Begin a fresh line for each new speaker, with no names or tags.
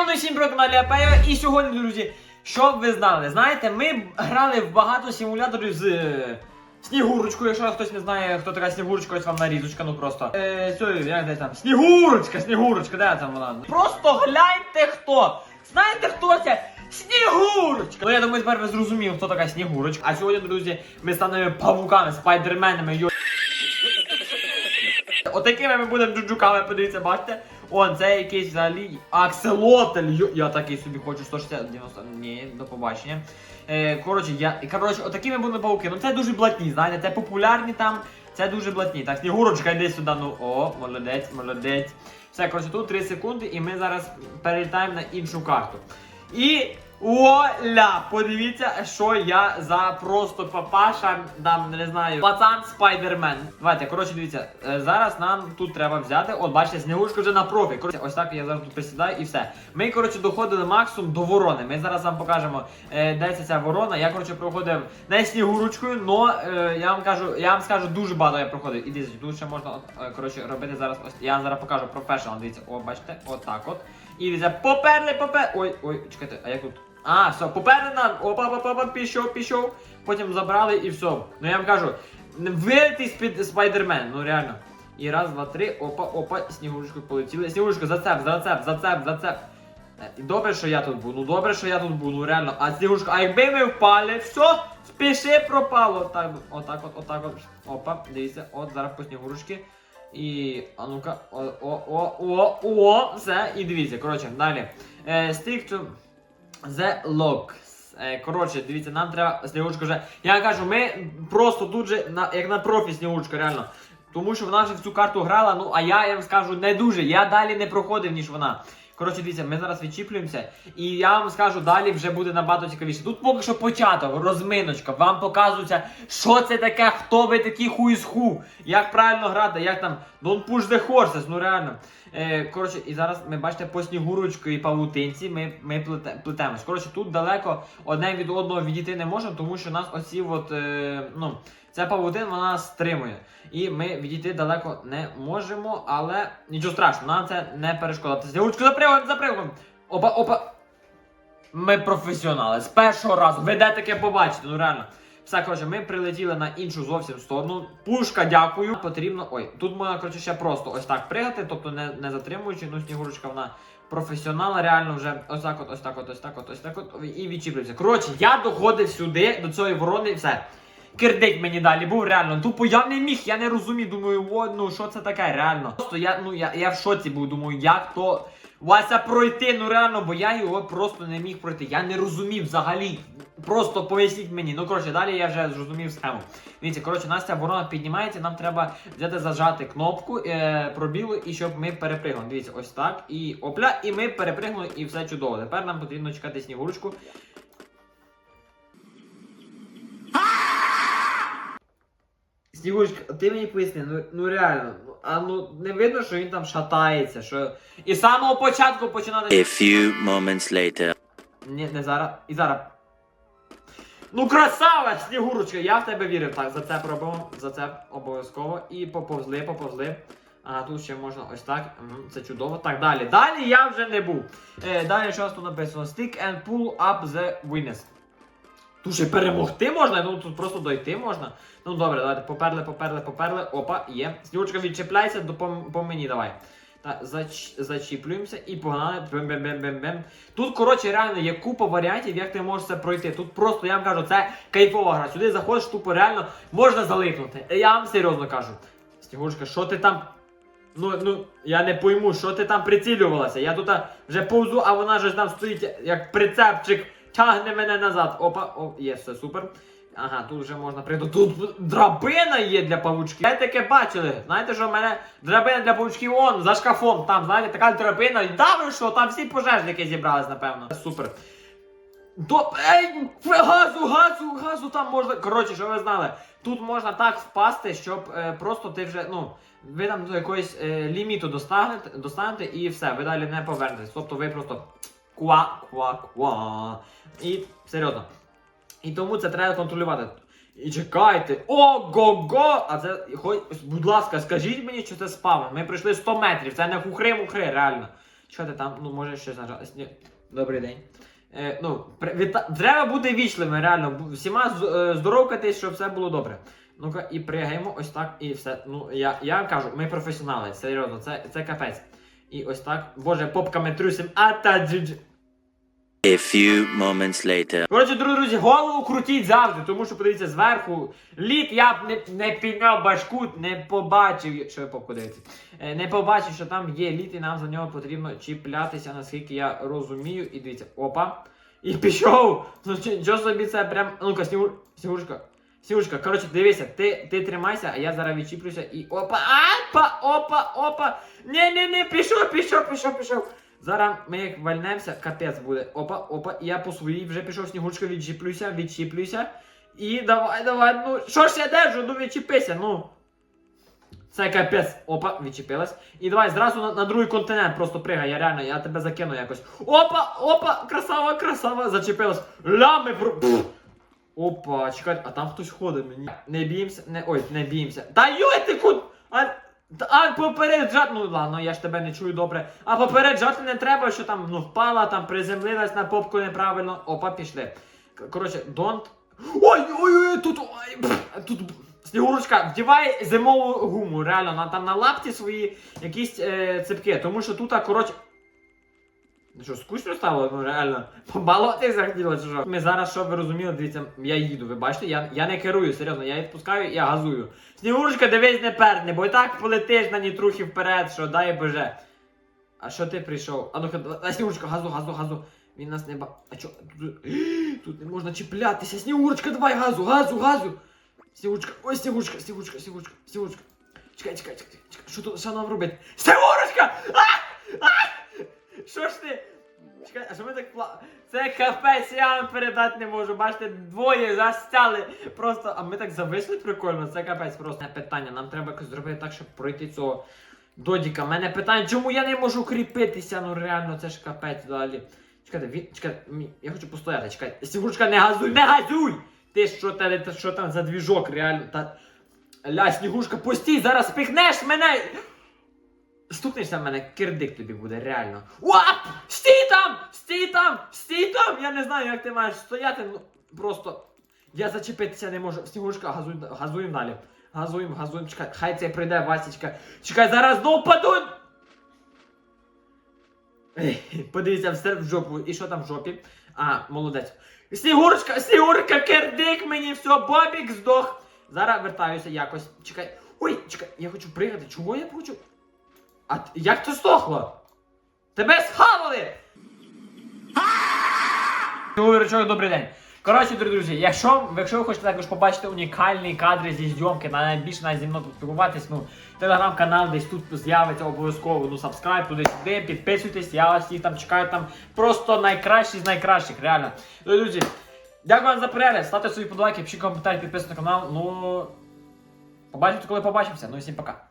Йону всім про каналі Апео. І сьогодні, друзі, щоб ви знали, знаєте, ми грали в багато симуляторів з е, Снігурочкою. Якщо хтось не знає, хто така Снігурочка, ось вам нарізочка, ну просто. Е, цю, як десь там? Снігурочка, Снігурочка, де там вона? Просто гляньте хто! Знаєте хто це? Снігурочка! Ну я думаю, тепер ви зрозуміли, хто така Снігурочка. А сьогодні, друзі, ми станемо павуками, спайдерменами. Йо... Отакими ми будемо джуджуками, подивіться, бачите? Он, це якийсь взагалі акселотель. Я такий собі хочу 160, 90, ні, до побачення. Е, коротше, я, коротше, отакими ми будемо пауки. Ну це дуже блатні, знаєте, це популярні там, це дуже блатні. Так, Снігурочка, йди сюди, ну, о, молодець, молодець. Все, коротше, тут 3 секунди і ми зараз перелітаємо на іншу карту. І Оля! Подивіться, що я за просто папаша, там, не знаю, пацан спайдермен. Давайте, коротше, дивіться, е, зараз нам тут треба взяти. От, бачите, снігурочка вже на профі. Коротше, ось так я зараз тут присідаю і все. Ми, коротше, доходили максимум до ворони. Ми зараз вам покажемо, е, де це ця ворона. Я, коротше, проходив не снігурочкою, но е, я вам кажу, я вам скажу, дуже багато я проходив. І дивіться, тут ще можна е, коротше, робити зараз. Ось я зараз покажу професіонал. Дивіться, о, бачите, отак от. І дивіться, поперли, поперли. Ой, ой, чекайте, а як тут? А, все, поперли. Опа, опа, опа, пішов, пішов. Потім забрали і все. Ну я вам кажу, вилитий спід спайдермен, ну реально. І раз, два, три, опа, опа, снігурочкою полетіли. Снігурочка, зацеп, зацеп, зацеп, зацеп. Е, добре, що я тут був, ну добре, що я тут був, ну реально. А снігурочка, а якби ми впали, все, спіши пропало. Так, отак от, отак от. Опа, дивіться, от зараз по снігурочки. І. А ну-ка, о, о, о, о, о, все, і дивіться, коротше, далі. Е, to the locks. Е, коротше, дивіться, нам треба снігучка вже. Я кажу, ми просто тут же, на, як на профі снігучка, реально. Тому що вона вже в цю карту грала, ну а я, я вам скажу, не дуже. Я далі не проходив, ніж вона. Коротше, дивіться, ми зараз відчіплюємося, і я вам скажу, далі вже буде набагато цікавіше. Тут поки що початок, розминочка. Вам показується, що це таке, хто ви такі хуй з ху, як правильно грати, як там Don't push the horses, ну реально. Е, коротше, і зараз ми бачите по снігурочку і павутинці ми, ми плете, плетемось. Коротше, тут далеко одне від одного відійти не можемо, тому що нас оці от, е, ну, ця павутин вона стримує. І ми відійти далеко не можемо, але нічого страшного, нам це не перешкода. Снігурочку запригуємо, запригуємо. Опа, опа. Ми професіонали. З першого разу. Ви де таке побачите, ну реально. Все, коротше, ми прилетіли на іншу зовсім сторону. Пушка, дякую. Потрібно. Ой, тут можна, коротше, ще просто ось так пригати, тобто не, не затримуючи. Ну, снігурочка, вона професіонал, реально вже ось так от, ось так от, ось так от, ось так от. І відчіплюється. Коротше, я доходив сюди, до цієї ворони, все. Кирдик мені далі був реально. Тупо я не міг, я не розумів. Думаю, о, ну що це таке, реально. Просто я, ну, я, я в шоці був, думаю, як то. Вася пройти, ну реально, бо я його просто не міг пройти. Я не розумів взагалі. Просто поясніть мені. Ну коротше, далі я вже зрозумів схему. Дивіться, коротше, нас ця ворона піднімається, нам треба взяти зажати кнопку е, пробілу і щоб ми перепригнули. Дивіться, ось так. І опля, і ми перепригнули, і все чудово. Тепер нам потрібно чекати снігурочку. Снігурочка, ти мені поясни, ну, ну реально, ну, а ну не видно, що він там шатається, що. І з самого початку починати.
A few moments later.
Ні, не зараз. І зараз. Ну красава, Снігурочка, я в тебе вірив. Так, за це пробуємо, за це обов'язково. І поповзли, поповзли. А тут ще можна ось так. Це чудово. Так, далі. Далі я вже не був. Е, далі що у нас тут написано? Stick and pull up the winners. Тут ще перемогти можна, ну тут просто дойти можна. Ну добре, давайте поперли, поперли, поперли. Опа, є. Снігурочка відчепляйся до по, по мені, давай. Так, зач, зачіплюємося і погнали. Бем-бем-бем-бем-бем. Тут, коротше, реально є купа варіантів, як ти можеш це пройти. Тут просто, я вам кажу, це кайфова гра. Сюди заходиш, тупо реально можна залипнути. Я вам серйозно кажу. Снігурочка, що ти там. Ну, ну, я не пойму, що ти там прицілювалася. Я тут вже повзу, а вона ж там стоїть як прицепчик, тягне мене назад. Опа, о, є, все супер. Ага, тут вже можна прийти. Тут драбина є для павучків. Ви таке бачили? Знаєте, що в мене драбина для павучків он за шкафом. Там, знаєте, така драбина. І ви що, там всі пожежники зібрались, напевно. Супер. До... Ей, газу, газу, газу там можна. Коротше, що ви знали, тут можна так впасти, щоб е, просто ти вже, ну, ви там до якогось е, ліміту достанете, достанете і все, ви далі не повернетесь. Тобто ви просто ква, ква, ква. І серйозно. І тому це треба контролювати. І чекайте, ого-го! А це, хоч, будь ласка, скажіть мені, що це спавн. Ми пройшли 100 метрів, це не хухри-мухри, реально. Чекайте там, ну може щось нажалось. Добрий день. Е, ну, віта... Треба бути вічливими, реально. Всіма е, здоровкатись, щоб все було добре. Ну-ка, і пригаємо ось так, і все. Ну, я, я вам кажу, ми професіонали, серйозно, це, це капець. І ось так, боже, попками трусим, а та джидж.
A few moments later.
Коротше, друзі, голову крутіть завжди, тому що подивіться зверху. Лід я б не, не підняв башку, не побачив, що ви попку дивитесь, Е, Не побачив, що там є лід, і нам за нього потрібно чіплятися, наскільки я розумію. І дивіться, опа. І пішов! Ну що собі це прям. Ну-ка, снігур... снігурочка. Снігурочка, коротше, дивися, ти, ти тримайся, а я зараз відчіплюся і опа, апа, опа, опа. Ні, пішов, пішов, пішов, пішов. Зараз ми як вальнемося, капець буде. Опа, опа, я по своїй вже пішов снігурочка, відчіплюся, відчіплюся. І давай, давай, ну що ж я держу, ну відчіпися, ну. Це капець. Опа, відчепилась. І давай зразу на, на другий континент просто пригай, я реально, я тебе закину якось. Опа, опа, красава, красава, зачепилась. Лями про. Опа, чекай, а там хтось ходить мені. Не біймося, не. Ой, не біймося. Та йой ти куд. А, попереджати, ну ладно, я ж тебе не чую добре. А попереджати не треба, що там ну впала, там приземлилась на попку неправильно. Опа, пішли. Коротше, don't. Ой, ой, ой, тут. Ой, тут. Снігурочка, вдівай зимову гуму, реально, на, там на лапті свої якісь е, цепки, тому що тут, коротше. Ну Що, скучно стало? Ну реально. Побалувати захотіло, чи що? Ми зараз, щоб ви розуміли, дивіться, я їду, ви бачите, я, я не керую, серйозно, я відпускаю, я газую. Снігурочка, дивись, не перне, бо і так полетиш на нітрухи вперед, що дай боже. А що ти прийшов? А ну-ка, Снігурочка, газу, газу, газу. Він нас не ба. А чо? Тут, тут не можна чіплятися. Снігурочка, давай газу, газу, газу. Снігурочка, ой, Снігурочка, Снігурочка, Снігурочка, Снігурочка. Чекай, чекай, чекай, чекай. Що тут, що нам робити? Снігурочка! А! А! Що ж ти? Чекай, а що ми так пла... Це капець, я вам передати не можу. Бачите, двоє застяли. Просто, а ми так зависли прикольно, це капець просто. Питання, нам треба зробити так, щоб пройти цього додіка. Мене питання, чому я не можу кріпитися? Ну реально, це ж капець далі. Чекайте, він, чекайте, я хочу постояти, чекайте. Снігурочка, не газуй, не газуй! Ти що, та, що там за двіжок, реально, та... Ля, Снігурочка, постій, зараз спихнеш мене! Стукнешся в мене, кирдик тобі буде, реально. Уап! Стій там! Стій там! Стій там! Я не знаю, як ти маєш стояти, ну просто. Я зачепитися не можу. Газуй, газуємо далі. Газуємо, газуємо, чекай, хай це прийде Васічка. Чекай, зараз знову паду! Ей, Подивіться, все в жопу. І що там в жопі? А, молодець. Снігурочка, Снігурка, кирдик мені, все, Бобік здох. Зараз вертаюся якось. Чекай. Ой, чекай, я хочу пригати. Чого я хочу? А як це здохло? Тебе схавали! Говорячок, добрий день. Коротше, дорогі друзі, якщо, якщо ви хочете також побачити унікальні кадри зі зйомки, на найбільше навіть зі мною поспілкуватись, ну, телеграм-канал десь тут з'явиться обов'язково, ну, сабскрайб туди-сюди, підписуйтесь, я вас всіх там чекаю, там просто найкращі з найкращих, реально. Дорогі друзі, дякую вам за перегляд, ставте свої подобайки, пишіть коментарі, підписуйтесь на канал, ну, побачите, коли побачимося, ну і всім пока.